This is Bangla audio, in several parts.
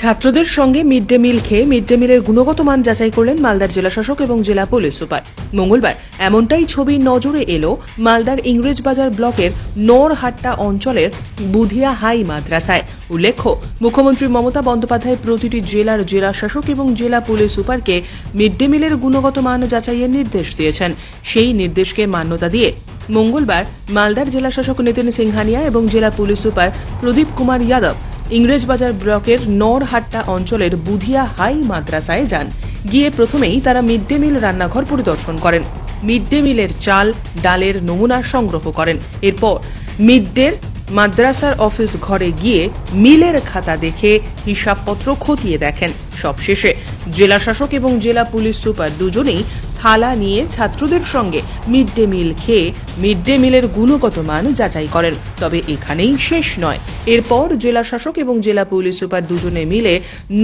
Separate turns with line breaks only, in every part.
ছাত্রদের সঙ্গে মিড ডে মিল খেয়ে মিড ডে মিলের গুণগত মান যাচাই করলেন মালদার জেলা শাসক এবং জেলা পুলিশ সুপার। মঙ্গলবার এমনটাই ছবি নজরে এলো মালদার ইংরেজবাজার ব্লকের নরহাট্টা অঞ্চলের বুধিয়া হাই মাদ্রাসায়। উল্লেখ্য, মুখ্যমন্ত্রী মমতা বন্দ্যোপাধ্যায় প্রতিটি জেলার জেলা শাসক এবং জেলা পুলিশ সুপারকে মিড ডে মিলের গুণগত মান যাচাইয়ের নির্দেশ দিয়েছেন। সেই নির্দেশকে মান্যতা দিয়ে মঙ্গলবার মালদার জেলা শাসক নিতিন সিংহানিয়া এবং জেলা পুলিশ সুপার প্রদীপ কুমার যাদব ইংরেজবাজার ব্লকের নরহাট্টা অঞ্চলের বুধিয়া হাই মাদ্রাসায় যান। গিয়ে প্রথমেই তারা মিড ডে মিল রান্নাঘর পরিদর্শন করেন। মিড ডে মিলের চাল, ডালের নমুনা সংগ্রহ করেন। এরপর মিড ডের মাদ্রাসার অফিস ঘরে গিয়ে মিলের খাতা দেখে হিসাবপত্র খতিয়ে দেখেন। সবশেষে জেলা শাসক এবং জেলা পুলিশ সুপার দুজনেই থালা নিয়ে ছাত্রদের সঙ্গে মিড ডে মিল খেয়ে মিড ডে মিলের গুণগত মান যাচাই করেন। তবে এখানেই শেষ নয়। এরপর জেলা শাসক এবং জেলা পুলিশ সুপার দুজনে মিলে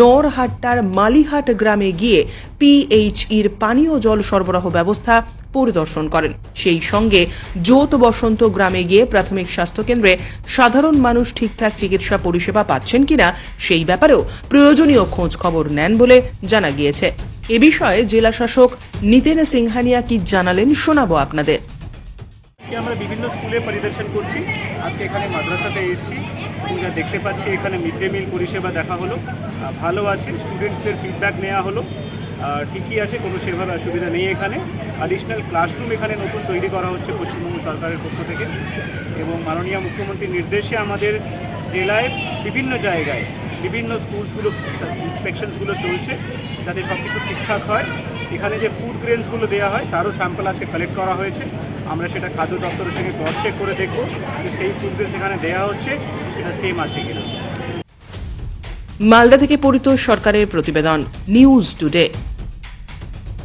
নরহাট্টার মালিহাট গ্রামে গিয়ে পিএইচইর পানীয় জল সরবরাহ ব্যবস্থা পরিদর্শন করেন। সেই সঙ্গে জোত বসন্ত গ্রামে গিয়ে প্রাথমিক স্বাস্থ্যকেন্দ্রে সাধারণ মানুষ ঠিকঠাক চিকিৎসা পরিষেবা পাচ্ছেন কিনা সেই ব্যাপারেও প্রয়োজনীয় খোঁজ খবর নেন বলে জানা গিয়েছে। এ বিষয়ে জেলা শাসক নিতেন সিংহানিয়া কি জানালেন, শোনাবো আপনাদের।
আজকে আমরা বিভিন্ন স্কুলে পরিদর্শন করছি। আজকে এখানে মাদ্রাসাতে এসেছি। যা দেখতে পাচ্ছি এখানে মিড ডে মিল পরিষেবা দেখা হলো। ভালো আছে স্টুডেন্টসদের ফিডব্যাক নেওয়া হলো। ঠিকই আছে, কোনো সেভাবে অসুবিধা নেই এখানে। অ্যাডিশনাল ক্লাসরুম এখানে নতুন তৈরি করা হচ্ছে পশ্চিমবঙ্গ সরকারের পক্ষ থেকে। এবং মাননীয় মুখ্যমন্ত্রীর নির্দেশে আমাদের জেলায় বিভিন্ন জায়গায় বিভিন্ন স্কুলসগুলো ইন্সপেকশনসগুলো চলছে যাতে সব কিছু ঠিকঠাক হয়। এখানে যে ফুড গ্রেনসগুলো দেওয়া হয়, তারও স্যাম্পল আজকে কালেক্ট করা হয়েছে। আমরা সেটা খাদ্য দপ্তরের সঙ্গে ক্রস চেক করে দেখব যে সেই ফুড গ্রেনস এখানে দেওয়া হচ্ছে, সেটা সেম আছে কিনা।
মালদা থেকে পরিত সরকারের প্রতিবেদন নিউজ টুডে